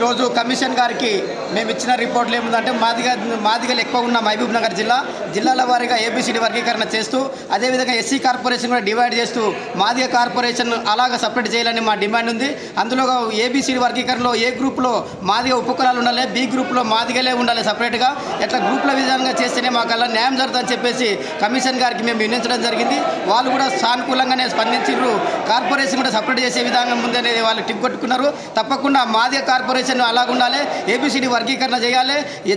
ఈరోజు కమిషన్ గారికి మేము ఇచ్చిన రిపోర్ట్లు ఏముందంటే మాదిగ మాదిగలు ఎక్కువ ఉన్న మహబూబ్ నగర్ జిల్లా జిల్లాల వారీగా ఏబిసిడి వర్గీకరణ చేస్తూ అదేవిధంగా ఎస్సీ కార్పొరేషన్ కూడా డివైడ్ చేస్తూ మాదిగ కార్పొరేషన్ అలాగ సపరేట్ చేయాలని మా డిమాండ్ ఉంది. అందులో ఏబిసిడి వర్గీకరణలో ఏ గ్రూప్లో మాదిగ ఉపకులాలు ఉండాలి బి గ్రూప్లో మాదిగలే ఉండాలి సపరేట్గా. ఎట్లా గ్రూప్ల విధానంగా చేస్తేనే మాకు అలా న్యాయం జరుగుతుందని చెప్పేసి కమిషన్ గారికి మేము వినించడం జరిగింది. వాళ్ళు కూడా సానుకూలంగానే స్పందించారు కార్పొరేషన్ కూడా సపరేట్ చేసే విధానం ముందనేది వాళ్ళు టిప్ కొట్టుకున్నారు. తప్పకుండా మాదిగ కార్పొరేషన్ అలాగ ఉండాలి ఏబిసిడి వర్గీకరణ చేయాలి.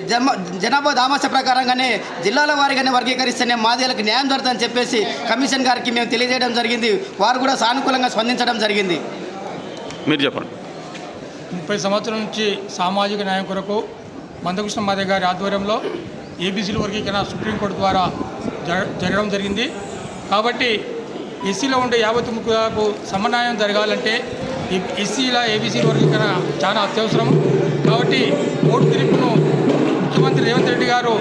జనాభా దామాస ప్రకారంగానే జిల్లాల వారీగానే వర్గీకరిస్తేనే మాదిగలకు న్యాయం జరుగుతుందని చెప్పేసి కమిషన్ గారికి మేము తెలియజేయడం జరిగింది. వారు కూడా సానుకూలంగా స్పందించడం జరిగింది. మీరు చెప్పండి. ముప్పై సంవత్సరాల నుంచి సామాజిక న్యాయం కొరకు మందకృష్ణ మాదే గారి ఆధ్వర్యంలో ఏబీసీల వర్గీకరణ సుప్రీంకోర్టు ద్వారా జర- జరగడం జరిగింది. కాబట్టి ఎస్సీలో ఉండే యాభై తొమ్మిది కులాలకు సమన్వయం జరగాలంటే ఎస్సీల ఏబీసీల వర్గీకరణ చాలా అత్యవసరం. కాబట్టి ఓటు తీర్పును ముఖ్యమంత్రి రేవంత్ రెడ్డి గారు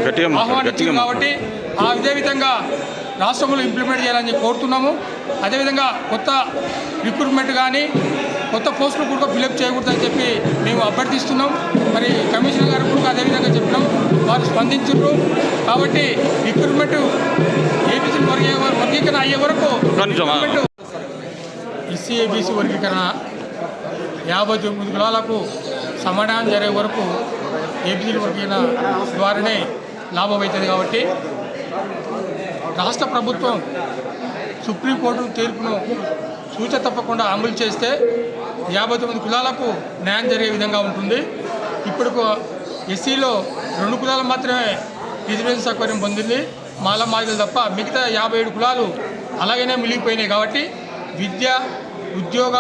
ఆహ్వానించారు కాబట్టి ఆ ఇదే విధంగా రాష్ట్రంలో ఇంప్లిమెంట్ చేయాలని కోరుతున్నాము. అదేవిధంగా కొత్త రిక్రూట్మెంట్ కానీ కొత్త పోస్టులు కూడా ఫిలప్ చేయకూడదని చెప్పి మేము అభ్యర్థిస్తున్నాం. మరి కమిషనర్ గారు కూడా అదేవిధంగా చెప్పినాం. వారు స్పందించారు కాబట్టి రిక్రూట్మెంట్ ఏబీసీ వర్గీ వర్గీకరణ అయ్యే వరకు. ఎస్సీ ఏబీసీ వర్గీకరణ యాభై తొమ్మిది కులాలకు సమాధానం జరిగే వరకు ఏబీసీ వర్గీకరణ ద్వారానే లాభం అవుతుంది కాబట్టి రాష్ట్ర ప్రభుత్వం సుప్రీంకోర్టు తీర్పును సూచ తప్పకుండా అమలు చేస్తే యాభై తొమ్మిది కులాలకు న్యాయం జరిగే విధంగా ఉంటుంది. ఇప్పుడు ఎస్సీలో రెండు కులాలు మాత్రమే రిజర్వేషన్ సౌకర్యం పొందింది. మాల మాదిలు తప్ప మిగతా యాభై ఏడు కులాలు అలాగనే మిగిలిపోయినాయి కాబట్టి విద్య ఉద్యోగ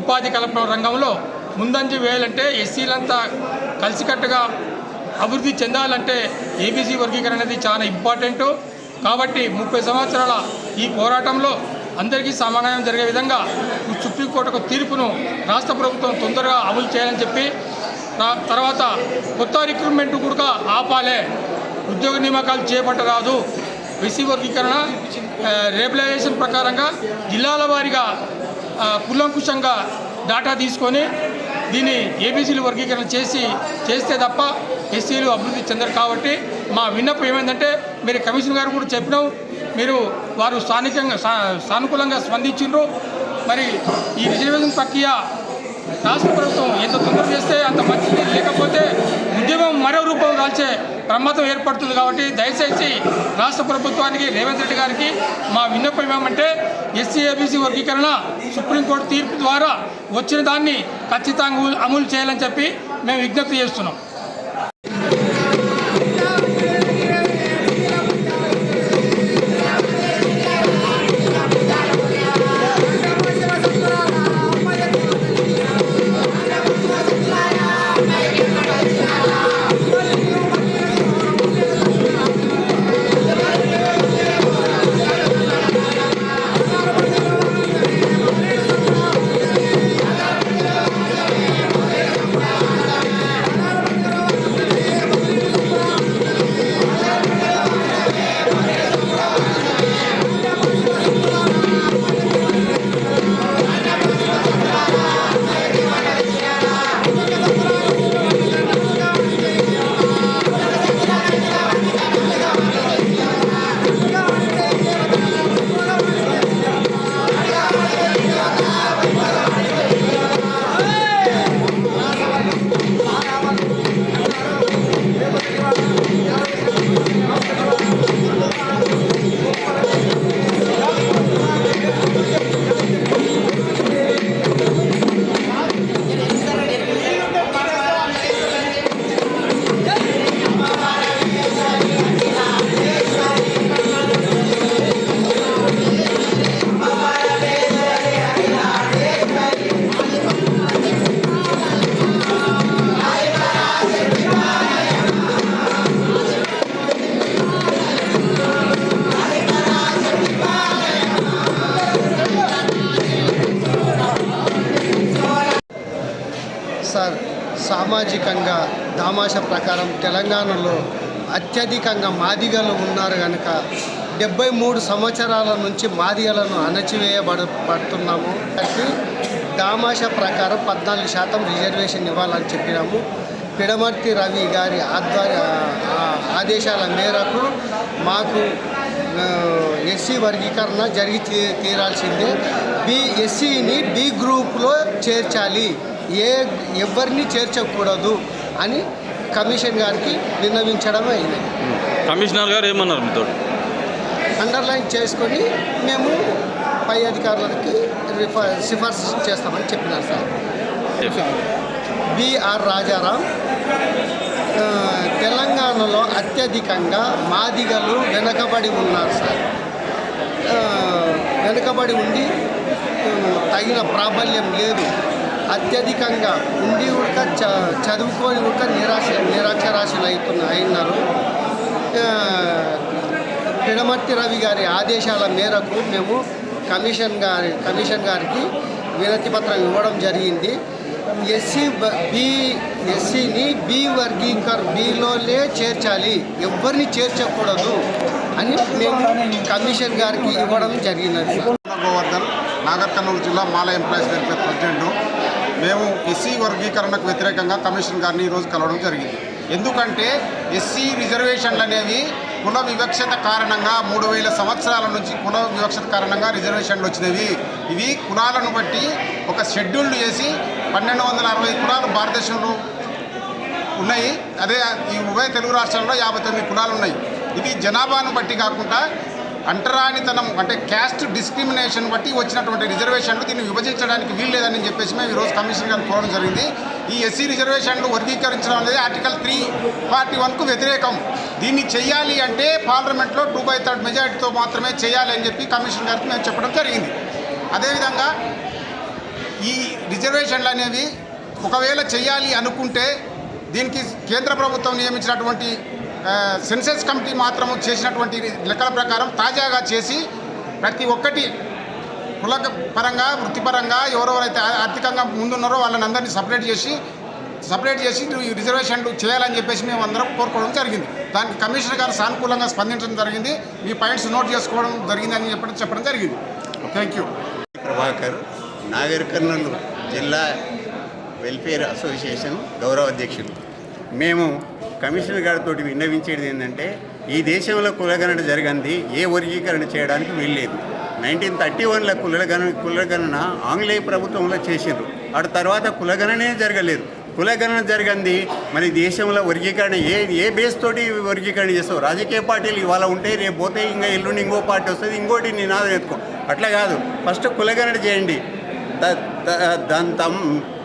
ఉపాధి కల్పన రంగంలో ముందంజ వేయాలంటే ఎస్సీలంతా కలిసికట్టుగా అభివృద్ధి చెందాలంటే ఏబీసీ వర్గీకరణ అనేది చాలా ఇంపార్టెంట్. కాబట్టి ముప్పై సంవత్సరాల ఈ పోరాటంలో అందరికీ సమన్వయం జరిగే విధంగా సుప్రీంకోర్టు ఒక తీర్పును రాష్ట్ర ప్రభుత్వం తొందరగా అమలు చేయాలని చెప్పి తర్వాత కొత్త రిక్రూట్మెంట్ కూడా ఆపాలే. ఉద్యోగ నియామకాలు చేపట్టరాదు. ఎస్సీ వర్గీకరణ ఆ, రేబలైజేషన్ ప్రకారంగా జిల్లాల వారీగా కులంకుశంగా డాటా తీసుకొని దీన్ని ఏబీసీలు వర్గీకరణ చేసి చేస్తే తప్ప ఎస్సీలు అభివృద్ధి చెందరు కాబట్టి మా విన్నపం ఏమైందంటే మీరు కమిషన్ గారు కూడా చెప్పినాం మీరు వారు స్థానికంగా సా- సానుకూలంగా స్పందించిండ్రు. మరి ఈ రిజర్వేషన్ ప్రక్రియ రాష్ట్ర ప్రభుత్వం ఎంత తొందర చేస్తే అంత మంచిది. లేకపోతే ఉద్యమం మరో రూపం దాల్చే ప్రమాదం ఏర్పడుతుంది కాబట్టి దయచేసి రాష్ట్ర ప్రభుత్వానికి రేవంత్ రెడ్డి గారికి మా విన్నపం ఏమంటే ఎస్సీ ఏబీసీ వర్గీకరణ సుప్రీంకోర్టు తీర్పు ద్వారా వచ్చిన దాన్ని ఖచ్చితంగా అమలు చేయాలని చెప్పి మేము విజ్ఞప్తి చేస్తున్నాం. దామాష ప్రకారం తెలంగాణలో అత్యధికంగా మాదిగలు ఉన్నారు కనుక డెబ్బై మూడు సంవత్సరాల నుంచి మాదిగలను అణచివేయబడ పడుతున్నాము కాబట్టి దామాష ప్రకారం పద్నాలుగు శాతం రిజర్వేషన్ ఇవ్వాలని చెప్పినాము. పిడమర్తి రవి గారి ఆధ్వర్య ఆదేశాల మేరకు మాకు ఎస్సీ వర్గీకరణ జరిగి తీ- తీరాల్సిందే. బి ఎస్సీని బి గ్రూప్లో చేర్చాలి. ఏ ఎవరిని చేర్చకూడదు అని కమిషన్ గారికి విన్నవించడం అయింది కమిషనర్ గారు ఏమన్నారు మీతో అండర్లైన్ చేసుకొని మేము పై అధికారులకి రిఫర్ సిఫార్సు చేస్తామని చెప్పినారు సార్. బిఆర్ రాజారాం తెలంగాణలో అత్యధికంగా మాదిగలు వెనకబడి ఉన్నారు సార్. వెనుకబడి ఉండి తగిన ప్రాబల్యం లేదు. అత్యధికంగా ఉండి ఇంకా చ చదువుకొని ఉడక నిరాశ నిరాక్షరాశులు అవుతున్న అయినారు పిడమర్తి రవి గారి ఆదేశాల మేరకు మేము కమిషన్ గారి కమిషన్ గారికి వినతి పత్రం ఇవ్వడం జరిగింది. ఎస్సీ బ- బి ఎస్సీని బి వర్గీకర్ బిలోనే చేర్చాలి. ఎవరిని చేర్చకూడదు అని మేము కమిషన్ గారికి ఇవ్వడం జరిగినది. గోవర్ధన్ నాగర్ కర్నూలు జిల్లా మాల ఎంప్లాయీస్ ప్రెసిడెంట్ మేము ఎస్సీ వర్గీకరణకు వ్యతిరేకంగా కమిషన్ గారిని ఈరోజు కలవడం జరిగింది. ఎందుకంటే ఎస్సీ రిజర్వేషన్లు అనేవి కుల వివక్షత కారణంగా మూడు వేల సంవత్సరాల నుంచి కుల వివక్షత కారణంగా రిజర్వేషన్లు వచ్చినవి. ఇవి కులాలను బట్టి ఒక షెడ్యూల్ చేసి పన్నెండు వందల అరవై కులాలు భారతదేశంలో ఉన్నాయి. అదే ఈ ఉభయ తెలుగు రాష్ట్రాల్లో యాభై తొమ్మిది కులాలు ఉన్నాయి. ఇది జనాభాను బట్టి కాకుండా అంటరానితనం అంటే క్యాస్ట్ డిస్క్రిమినేషన్ బట్టి వచ్చినటువంటి రిజర్వేషన్లు దీన్ని విభజించడానికి వీలు లేదని చెప్పేసి మేము ఈరోజు కమిషన్ గారిని కోరడం జరిగింది. ఈ ఎస్సీ రిజర్వేషన్లు వర్గీకరించడం అనేది ఆర్టికల్ త్రీ ఫార్టీ వన్కు వ్యతిరేకం. దీన్ని చేయాలి అంటే పార్లమెంట్లో టూ బై థర్డ్ మెజారిటీతో మాత్రమే చేయాలి అని చెప్పి కమిషన్ గారికి మేము చెప్పడం జరిగింది. అదేవిధంగా ఈ రిజర్వేషన్లు అనేవి ఒకవేళ చేయాలి అనుకుంటే దీనికి కేంద్ర ప్రభుత్వం నియమించినటువంటి సెన్సెస్ కమిటీ మాత్రం చేసినటువంటి లెక్కల ప్రకారం తాజాగా చేసి ప్రతి ఒక్కటి కుల పరంగా వృత్తిపరంగా ఎవరెవరైతే ఆర్థికంగా ముందున్నారో వాళ్ళని అందరినీ సపరేట్ చేసి సపరేట్ చేసి రిజర్వేషన్లు చేయాలని చెప్పేసి మేము అందరం కోరుకోవడం జరిగింది. దానికి కమిషనర్ గారు సానుకూలంగా స్పందించడం జరిగింది. మీ పాయింట్స్ నోట్ చేసుకోవడం జరిగిందని చెప్పడం చెప్పడం జరిగింది. థ్యాంక్ యూ ప్రభాకర్ నాగర్ కర్నూలు జిల్లా వెల్ఫేర్ అసోసియేషన్ గౌరవ అధ్యక్షులు మేము కమిషనర్ గారితో విన్నవించేది ఏంటంటే ఈ దేశంలో కులగణన జరిగింది ఏ వర్గీకరణ చేయడానికి వీల్లేదు. నైన్టీన్ థర్టీ వన్లో కులగణ కులగణన ఆంగ్లేయ ప్రభుత్వంలో చేసిండ్రు. అటు తర్వాత కులగణనే జరగలేదు. కులగణన జరిగింది మరి దేశంలో వర్గీకరణ ఏ ఏ బేస్ తోటి వర్గీకరణ చేస్తావు? రాజకీయ పార్టీలు ఇవాళ ఉంటే రేపు పోతే ఇంకా ఎల్లుండి ఇంకో పార్టీ వస్తుంది ఇంకోటి నినాదం ఎత్తుకో. అట్లా కాదు. ఫస్ట్ కులగణన చేయండి. దంతం.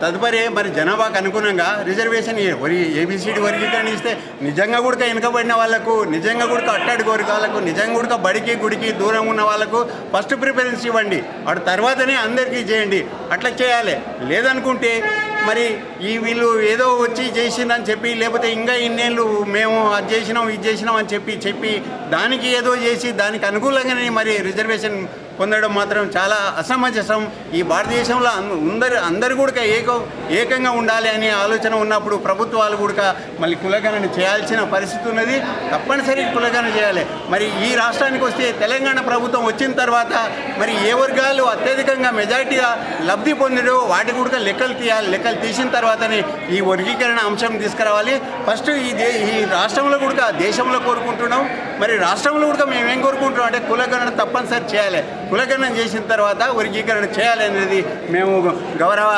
దాని తదుపరి మరి జనాభాకు అనుగుణంగా రిజర్వేషన్ వరి ఏబిసిడి వర్గీకరణ ఇస్తే నిజంగా కూడా వెనుకబడిన వాళ్ళకు నిజంగా కూడా కోరిక వర్గాలకు నిజంగా కూడా బడికి గుడికి దూరం ఉన్న వాళ్ళకు ఫస్ట్ ప్రిఫరెన్స్ ఇవ్వండి. వాడు తర్వాతనే అందరికీ చేయండి అట్లా చేయాలి. లేదనుకుంటే మరి ఈ వీళ్ళు ఏదో వచ్చి చేసిందని చెప్పి లేకపోతే ఇంకా ఇన్నేళ్ళు మేము అది చేసినాం ఇది చేసినాం అని చెప్పి చెప్పి దానికి ఏదో చేసి దానికి అనుకూలంగానే మరి రిజర్వేషన్ పొందడం మాత్రం చాలా అసమంజసం. ఈ భారతదేశంలో అందరు అందరు కూడా ఏక ఏకంగా ఉండాలి అనే ఆలోచన ఉన్నప్పుడు ప్రభుత్వాలు కూడా మళ్ళీ కులగణన చేయాల్సిన పరిస్థితి ఉన్నది. తప్పనిసరి కులగణన చేయాలి. మరి ఈ రాష్ట్రానికి వస్తే తెలంగాణ ప్రభుత్వం వచ్చిన తర్వాత మరి ఏ వర్గాలు అత్యధికంగా మెజారిటీగా లబ్ధి పొందిడో వాటి కూడా లెక్కలు తీయాలి లెక్కలు తీసిన తర్వాతనే ఈ వర్గీకరణ అంశం తీసుకురావాలి. ఫస్ట్ ఈ దే ఈ రాష్ట్రంలో కూడా దేశంలో కోరుకుంటున్నాం. మరి రాష్ట్రంలో కూడా మేమేం కోరుకుంటున్నాం అంటే కులగణన తప్పనిసరి చేయాలి. కులకరణం చేసిన తర్వాత వర్గీకరణ చేయాలి అనేది మేము గౌరవ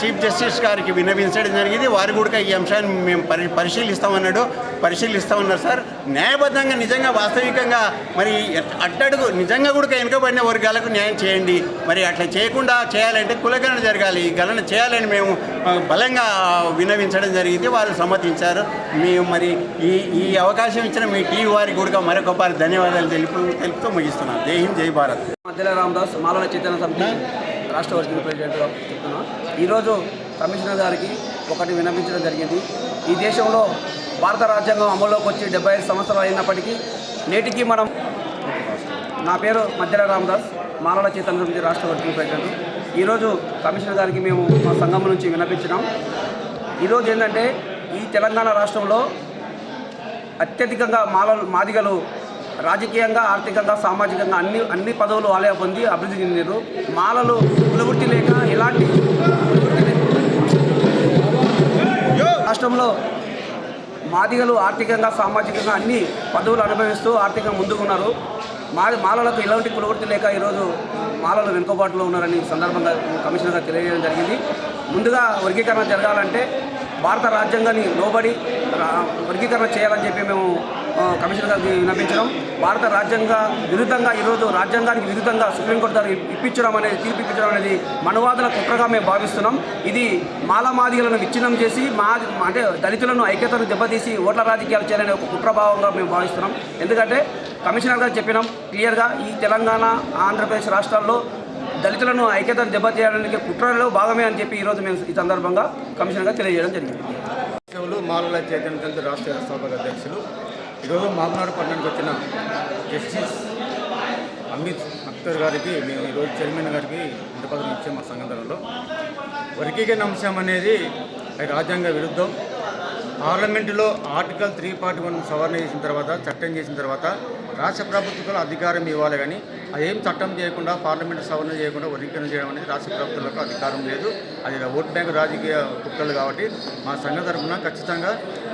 చీఫ్ జస్టిస్ గారికి విన్నవించడం జరిగింది. వారు కూడా ఈ అంశాన్ని మేము పరి పరిశీలిస్తామన్నాడు. పరిశీలిస్తామన్నారు సార్. న్యాయబద్ధంగా నిజంగా వాస్తవికంగా మరి అట్టడుగు నిజంగా కూడా వెనుకబడిన వర్గాలకు న్యాయం చేయండి. మరి అట్లా చేయకుండా చేయాలంటే కులగణన జరగాలి. ఈ గణన చేయాలని మేము బలంగా వినవించడం విన్నవించడం జరిగింది. వారు సమ్మతించారు. మేము మరి ఈ ఈ అవకాశం ఇచ్చిన మీ టీవీ వారికి కూడా మరొకసారి ధన్యవాదాలు తెలుపు తెలుపుతూ ముగిస్తున్నాను జై హింద్ జై భారత్. మధ్యలో రామదాస్ మాలల చైతన్య సమితి రాష్ట్ర వర్కింగ్ ప్రెసిడెంట్గా చెప్తున్నా. ఈరోజు కమిషనర్ గారికి ఒకటి విన్నపించడం జరిగింది. ఈ దేశంలో భారత రాజ్యాంగం అమల్లోకి వచ్చి డెబ్బై ఐదు సంవత్సరాలు అయినప్పటికీ నేటికి మనం నా పేరు మధ్యల రామదాస్ మాలల చైతన్య సమితి రాష్ట్ర వర్కింగ్ ప్రెసిడెంట్. ఈరోజు కమిషనర్ గారికి మేము మా సంఘం నుంచి విన్నపించినాం ఈరోజు ఏంటంటే ఈ తెలంగాణ రాష్ట్రంలో అత్యధికంగా మాల మాదిగలు రాజకీయంగా ఆర్థికంగా సామాజికంగా అన్ని అన్ని పదవులు వాళ్ళే పొంది అభివృద్ధి చెందారు మాలలు కులవృత్తి లేక ఎలాంటి రాష్ట్రంలో మాదిగలు ఆర్థికంగా సామాజికంగా అన్ని పదవులు అనుభవిస్తూ ఆర్థికంగా ముందుకున్నారు. మా మాలలకు ఎలాంటి కులవృత్తి లేక ఈరోజు మాలలు వెనుకబాటులో ఉన్నారని సందర్భంగా సందర్భంగా గారు తెలియజేయడం జరిగింది. ముందుగా వర్గీకరణ జరగాలంటే భారత రాజ్యాంగాన్ని లోబడి రా- వర్గీకరణ చేయాలని చెప్పి మేము కమిషనర్ గారికి విన్నపించడం భారత రాజ్యాంగ విరుద్ధంగా ఈరోజు రాజ్యాంగానికి విరుద్ధంగా సుప్రీంకోర్టు ద్వారా ఇప్పించడం అనేది తీర్పు ఇప్పించడం అనేది మనువాదుల కుట్రగా మేము భావిస్తున్నాం. ఇది మాలమాదిగలను విచ్ఛిన్నం చేసి మా అంటే దళితులను ఐక్యతను దెబ్బతీసి ఓట్ల రాజకీయాలు చేయాలనే ఒక కుట్రభావంగా మేము భావిస్తున్నాం. ఎందుకంటే కమిషనర్ గారు చెప్పినాం క్లియర్గా ఈ తెలంగాణ ఆంధ్రప్రదేశ్ రాష్ట్రాల్లో దళితులను ఐక్యతను దెబ్బతీయడానికి కుట్రలో భాగమే అని చెప్పి ఈరోజు మేము ఈ సందర్భంగా కమిషనర్గా తెలియజేయడం జరిగింది. మాలల చైతన్య రాష్ట్ర వ్యవస్థాపక అధ్యక్షులు ఈరోజు మామనాడు పట్టణానికి వచ్చిన జస్టిస్ అమిత్ అఖ్తర్ గారికి మేము ఈరోజు చైర్మన్ గారికి ఇంతపదం ఇచ్చాం మా సంఘటనలో. వర్గీకరణ అంశం అనేది రాజ్యాంగ విరుద్ధం. పార్లమెంటులో ఆర్టికల్ త్రీ పార్టీ వన్ సవరణ చేసిన తర్వాత చట్టం చేసిన తర్వాత రాష్ట్ర ప్రభుత్వాలు అధికారం ఇవ్వాలి కానీ అదేం చట్టం చేయకుండా పార్లమెంటు సవరణ చేయకుండా వర్గీకరణ చేయడం అనేది రాష్ట్ర ప్రభుత్వాలకు అధికారం లేదు. అది ఓట్ బ్యాంక్ రాజకీయ కుక్కలు కాబట్టి మా సంఘ తరఫున ఖచ్చితంగా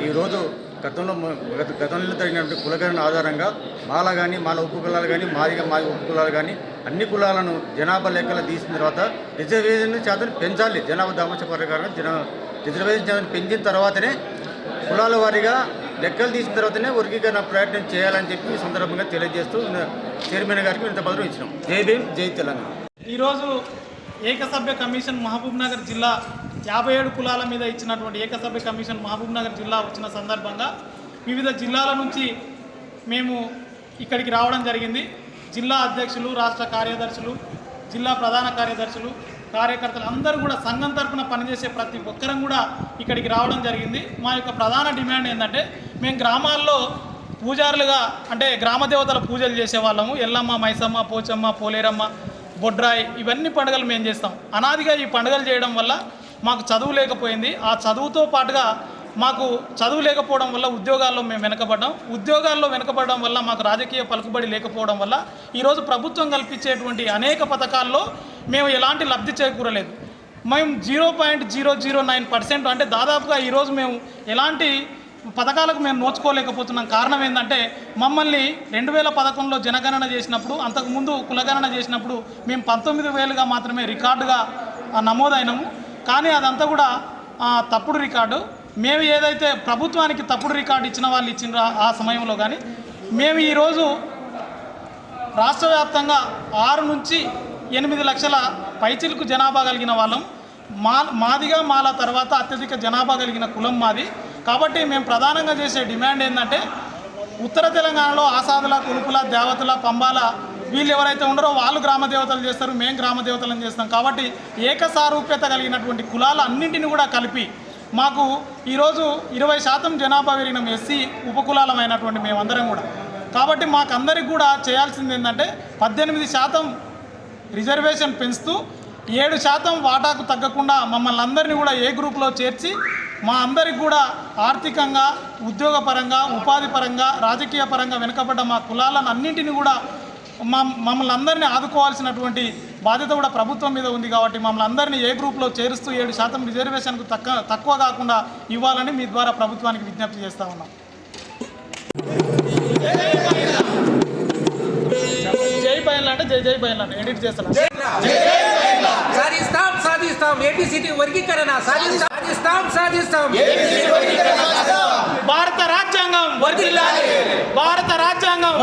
ఈరోజు గతంలో గత గతంలో జరిగినటువంటి కులగణన ఆధారంగా మాల కానీ మాల ఉప్పు కులాలు కానీ మాదిగా మాది ఉప్పు కులాలు కానీ అన్ని కులాలను జనాభా లెక్కలు తీసిన తర్వాత రిజర్వేషన్ శాతం పెంచాలి. జనాభా దామచ ప్రకారం జన రిజర్వేషన్ శాతం పెంచిన తర్వాతనే కులాల వారీగా లెక్కలు తీసిన తర్వాతనే వర్గీకరణ ప్రయత్నం చేయాలని చెప్పి ఈ సందర్భంగా తెలియజేస్తూ చైర్మన్ గారికి ఇంత పదవి ఇచ్చినాం. జై భీమ్ జై తెలంగాణ. ఈరోజు ఏకసభ్య కమిషన్ మహబూబ్ నగర్ జిల్లా యాభై ఏడు కులాల మీద ఇచ్చినటువంటి ఏకసభ్య కమిషన్ మహబూబ్ నగర్ జిల్లా వచ్చిన సందర్భంగా వివిధ జిల్లాల నుంచి మేము ఇక్కడికి రావడం జరిగింది. జిల్లా అధ్యక్షులు రాష్ట్ర కార్యదర్శులు జిల్లా ప్రధాన కార్యదర్శులు కార్యకర్తలు అందరూ కూడా సంఘం తరఫున పనిచేసే ప్రతి ఒక్కరం కూడా ఇక్కడికి రావడం జరిగింది. మా యొక్క ప్రధాన డిమాండ్ ఏంటంటే మేము గ్రామాల్లో పూజారులుగా అంటే గ్రామ దేవతల పూజలు చేసేవాళ్ళము. ఎల్లమ్మ మైసమ్మ పోచమ్మ పోలేరమ్మ బొడ్రాయి ఇవన్నీ పండుగలు మేము చేస్తాం. అనాదిగా ఈ పండుగలు చేయడం వల్ల మాకు చదువు లేకపోయింది. ఆ చదువుతో పాటుగా మాకు చదువు లేకపోవడం వల్ల ఉద్యోగాల్లో మేము వెనకబడ్డాం. ఉద్యోగాల్లో వెనకబడడం వల్ల మాకు రాజకీయ పలుకుబడి లేకపోవడం వల్ల ఈరోజు ప్రభుత్వం కల్పించేటువంటి అనేక పథకాల్లో మేము ఎలాంటి లబ్ధి చేకూరలేదు. మేము zero point zero zero nine percent అంటే దాదాపుగా ఈరోజు మేము ఎలాంటి పథకాలకు మేము నోచుకోలేకపోతున్నాం. కారణం ఏంటంటే మమ్మల్ని రెండు వేల పదకొండులో జనగణన చేసినప్పుడు అంతకుముందు కులగణన చేసినప్పుడు మేము పంతొమ్మిది వేలుగా మాత్రమే రికార్డుగా నమోదైనము. కానీ అదంతా కూడా తప్పుడు రికార్డు. మేము ఏదైతే ప్రభుత్వానికి తప్పుడు రికార్డు ఇచ్చిన వాళ్ళు ఇచ్చిన ఆ సమయంలో కానీ మేము ఈరోజు రాష్ట్ర వ్యాప్తంగా ఆరు నుంచి ఎనిమిది లక్షల పైచిలకు జనాభా కలిగిన వాళ్ళం. మా మాదిగా మాల తర్వాత అత్యధిక జనాభా కలిగిన కులం మాది. కాబట్టి మేము ప్రధానంగా చేసే డిమాండ్ ఏంటంటే ఉత్తర తెలంగాణలో ఆసాదుల కులుపుల దేవతల పంబాల వీళ్ళు ఎవరైతే ఉండరో వాళ్ళు గ్రామ దేవతలు చేస్తారు మేము గ్రామ దేవతలను చేస్తాం. కాబట్టి ఏకసారూప్యత కలిగినటువంటి కులాలు అన్నింటిని కూడా కలిపి మాకు ఈరోజు ఇరవై శాతం జనాభా పెరిగిన ఎస్సీ ఉపకులాలమైనటువంటి మేమందరం కూడా. కాబట్టి మాకందరికి కూడా చేయాల్సింది ఏంటంటే పద్దెనిమిది శాతం రిజర్వేషన్ పెంచుతూ ఏడు శాతం వాటాకు తగ్గకుండా మమ్మల్ని అందరినీ కూడా ఏ గ్రూప్లో చేర్చి మా అందరికి కూడా ఆర్థికంగా ఉద్యోగపరంగా ఉపాధి పరంగా రాజకీయ పరంగా వెనుకబడ్డ మా కులాలను అన్నింటినీ కూడా మమ్మల్ని అందరినీ ఆదుకోవాల్సినటువంటి బాధ్యత కూడా ప్రభుత్వం మీద ఉంది కాబట్టి మమ్మల్ని అందరినీ ఏ గ్రూప్లో చేరుస్తూ ఏడు శాతం రిజర్వేషన్కు తక్కువ తక్కువ కాకుండా ఇవ్వాలని మీ ద్వారా ప్రభుత్వానికి విజ్ఞప్తి చేస్తా ఉన్నాం. జై బయలు అంటే జై జై బయలు అంటే ఎడిట్ చేస్తాను సాధిస్తాం సాధిస్తాం. ఏబిసిడి వర్గీకరణ సాధిస్తాం. సాధిస్తాం సాధిస్తాం. భారత రాజ్యాంగం భారత రాజ్యాంగం